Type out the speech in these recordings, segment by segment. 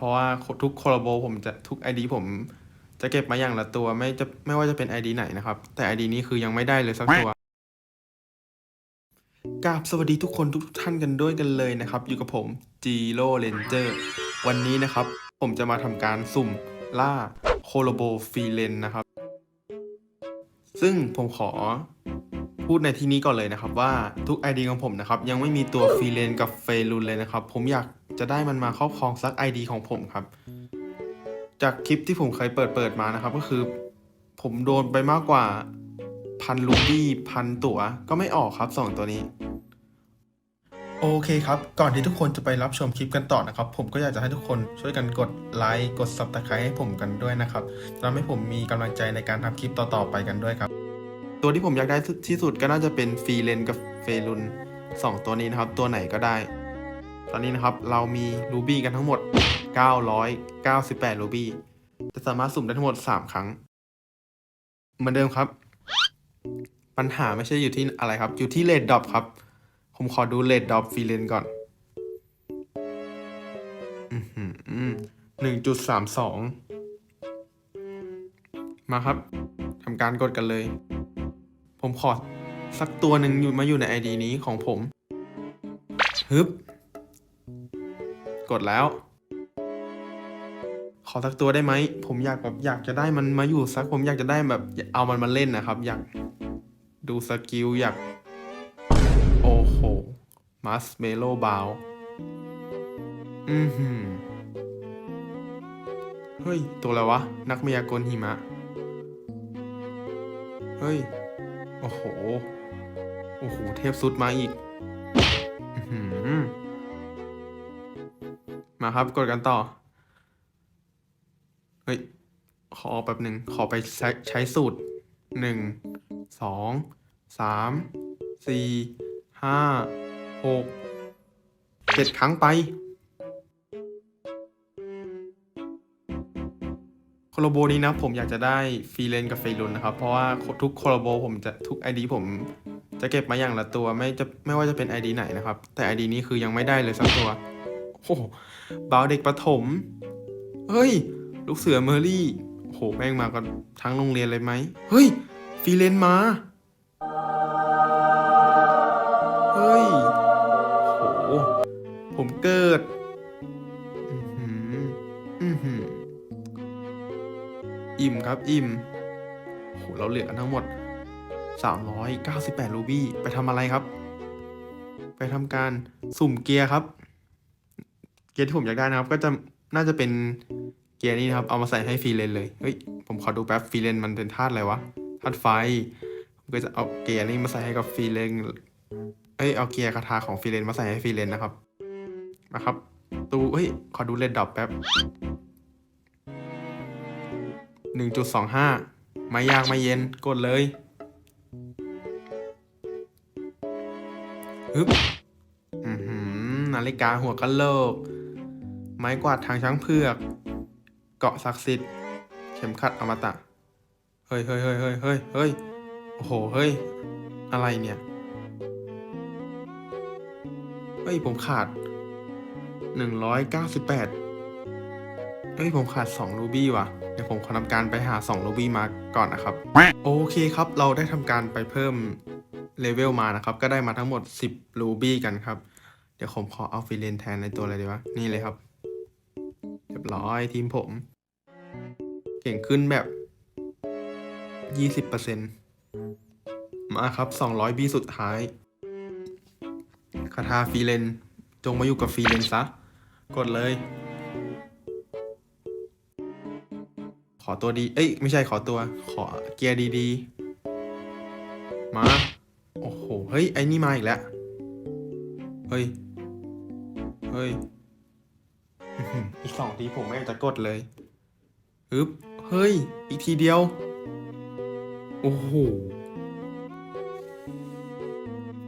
เพราะว่าทุกโคลาโบผมจะทุก ID ผมจะเก็บมาอย่างละตัวไม่จะไม่ว่าจะเป็น ID ไหนนะครับ แต่ ID นี้คือยังไม่ได้เลยสักตัวกราบสวัสดีทุกคนทุกท่านกันด้วยกันเลยนะครับ อยู่กับผม g ีโร่เ n นเจอร์วันนี้นะครับ ผมจะมาทำการสุ่มล่าโคโลโบฟีเลนนะครับ ซึ่งผมขอพูดในที่นี้ก่อนเลยนะครับว่าทุก ID ของผมนะครับ ยังไม่มีตัวฟีเลนกับเฟรุนเลยนะครับ ผมอยาก จะได้มันมาครอบครองสัก ID ของผมครับ จากคลิปที่ผมเคยเปิดเปิดมานะครับ ก็คือ ผมโดนไปมากกว่าพันลูบี้พันตัวก็ไม่ออกครับสองตัวนี้โอเคครับ ก่อนที่ทุกคนจะไปรับชมคลิปกันต่อนะครับ ผมก็อยากจะให้ทุกคนช่วยกันกดไลค์กด subscribe ให้ผมกันด้วยนะครับจะทำให้ผมมีกำลังใจในการทำคลิปต่อๆไปกันด้วยครับ ตัวที่ผมอยากได้ที่สุดก็น่าจะเป็นฟรีเลนกับเฟรุนสองตัวนี้นะครับ ตัวไหนก็ได้ ตอนนี้นะครับเรามีรูบี้กันทั้งหมด 998รูบี้จะสามารถสุ่มได้ทั้งหมด 3 ครั้ง เหมือนเดิมครับ ปัญหาไม่ใช่อยู่ที่อะไรครับ อยู่ที่เลดดอปครับ ผมขอดูเลดดอปฟรีเลนก่อนหนึ่งจุดสามสองมาครับทำการกดกันเลย ผมขอสักตัวหนึ่งอยู่มาอยู่ใน ID นี้ของผมฮึบ กดแล้ว ขอสักตัวได้ไหม ผมอยากแบบอยากจะได้มันมาอยู่สัก ผมอยากจะได้แบบเอามันมาเล่นนะครับ อยากดูสกิลอยาก โอ้โห มัสเมโลบาวอือหือเฮ้ย ตัวอะไรวะ นักมายากลหิมะ เฮ้ย โอ้โห โอ้โห เทพสุดมาอีก มาครับ กดกันต่อ เฮ้ย ขอแป๊บหนึ่ง ขอไปใช้ใช้สูตรหนึ่งสองสามสี่ห้าหกเจ็ดครั้งไปโคโลโบนี้นะผมอยากจะได้ฟรีเลนกับเฟรุนนะครับ เพราะว่าทุกโคโลโบผมจะทุก ID ผมจะเก็บมาอย่างละตัวไม่จะไม่ว่าจะเป็น ID ไหนนะครับ แต่ ID นี้คือยังไม่ได้เลยสักตัว โอ้บาวเด็กประถม เฮ้ย ลูกเสือเมอรี่โอ้โห แม่งมากันทั้งโรงเรียนเลยไหม เฮ้ย ฟีเลนมา เฮ้ยโอ้โหผมเกิด อือหือ อือหือ อิ่มครับอิ่มโอ้โห เราเหลือกันทั้งหมด 398 รูบี้ ไปทำอะไรครับ ไปทำการสุ่มเกียร์ครับ เกียร์ที่ผมอยากได้นะครับ ก็จะน่าจะเป็นเกียร์นี้นะครับ เอามาใส่ให้ฟรีเลนเลย เฮ้ย ผมขอดูแป๊บฟรีเลนมันเป็นธาตุอะไรวะ ธาตุไฟ ผมก็จะเอาเกียร์นี้มาใส่ให้กับฟรีเลนเอ้ย เอาเกียร์คาถาของฟรีเลนมาใส่ให้ฟรีเลนนะครับ นะครับ ตูเฮ้ย ขอดูเลนดอปแป๊บหนึ่งจุดสองห้าไม่ยากไม่เย็น กดเลยฮึบอือหือนาฬิกาหัวกะโหลก ไม้กวาดทางช้างเผือก เกาะศักดิ์สิทธิ์ เข็มขัดอมตะ เฮ้ยเฮ้ยเฮ้ยเฮ้ยเฮ้ยเฮ้ยโอ้โห เฮ้ย อะไรเนี่ย เฮ้ย ผมขาดหนึ่งร้อยเก้าสิบแปดเอ้ย ผมขาด 2 รูบี้ว่ะ เดี๋ยวผมขอทำการไปหา 2 รูบี้มาก่อนนะครับ โอเคครับ เราได้ทำการไปเพิ่มเลเวลมานะครับ ก็ได้มาทั้งหมด 10 รูบี้กันครับ เดี๋ยวผมขอเอาฟิเลนแทนในตัวอะไรดีวะ นี่เลยครับ รียบร้อยทีมผม เก่งขึ้นแบบ 20%มาครับ 200 บีสุดท้ายคาถาฟีเลน จงมาอยู่กับฟีเลนซะ กดเลย ขอตัวดี เอ้ย ไม่ใช่ขอตัว ขอเกียร์ดีๆ มา โอ้โห เฮ้ย ไอ้นี่มาอีกแล้ว เฮ้ย เฮ้ย อีกสองทีผมไม่อยากจะกดเลยฮึบเฮ้ย อีกทีเดียว โอ้โห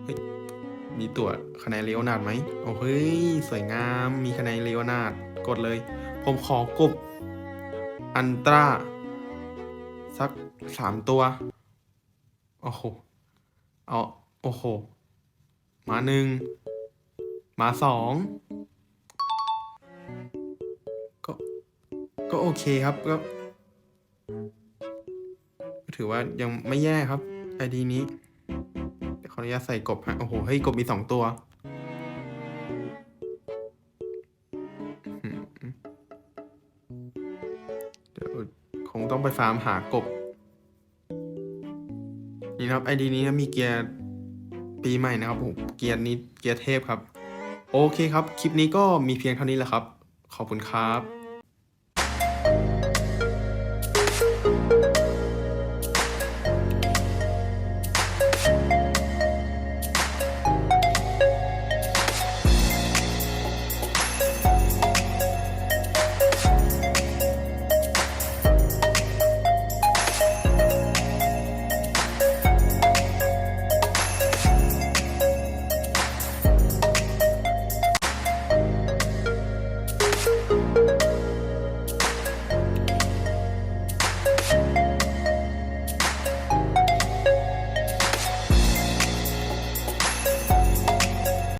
เฮ้ยมีตัวคะแนนเลโอนาดไหมโอ้เฮ้ย สวยงาม มีคะแนนเลโอนาดกดเลย ผมขอกบ อันตรา สักสามตัว โอ้โห เอา โอ้โห มาหนึ่ง มาสอง ก็โอเคครับก็ถือว่ายังไม่แย่ครับไอดีนี้ขออนุญาตใส่กบฮะ โอ้โห เฮ้ย กบมีสองตัว เดี๋ยวคงต้องไปฟาร์มหากบ นี่ครับไอดีนี้นะมีเกียร์ปีใหม่นะครับผมเกียร์นี้เกียร์เทพครับ โอเคครับ คลิปนี้ก็มีเพียงเท่านี้แหละครับ ขอบคุณครับ